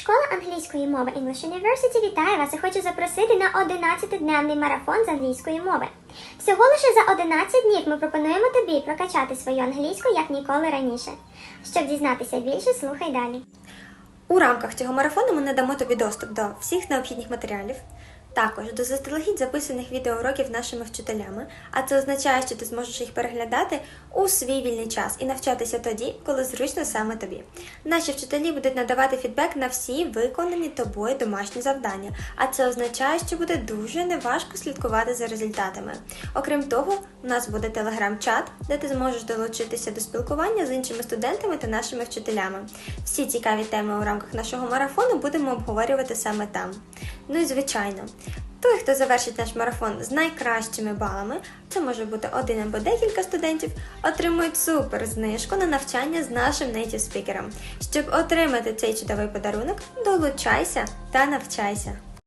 Школа англійської мови English University вітає вас і хочу запросити на 11-денний марафон з англійської мови. Всього лише за 11 днів ми пропонуємо тобі прокачати свою англійську як ніколи раніше. Щоб дізнатися більше, слухай далі. У рамках цього марафону ми надамо тобі доступ до всіх необхідних матеріалів, також до заздалегідь записаних відеоуроків нашими вчителями, а це означає, що ти зможеш їх переглядати у свій вільний час і навчатися тоді, коли зручно саме тобі. Наші вчителі будуть надавати фідбек на всі виконані тобою домашні завдання, а це означає, що буде дуже неважко слідкувати за результатами. Окрім того, у нас буде телеграм-чат, де ти зможеш долучитися до спілкування з іншими студентами та нашими вчителями. Всі цікаві теми у рамках нашого марафону будемо обговорювати саме там. Ну і звичайно, той, хто завершить наш марафон з найкращими балами, це може бути один або декілька студентів, отримують супер знижку на навчання з нашим нейтів спікером. Щоб отримати цей чудовий подарунок, долучайся та навчайся.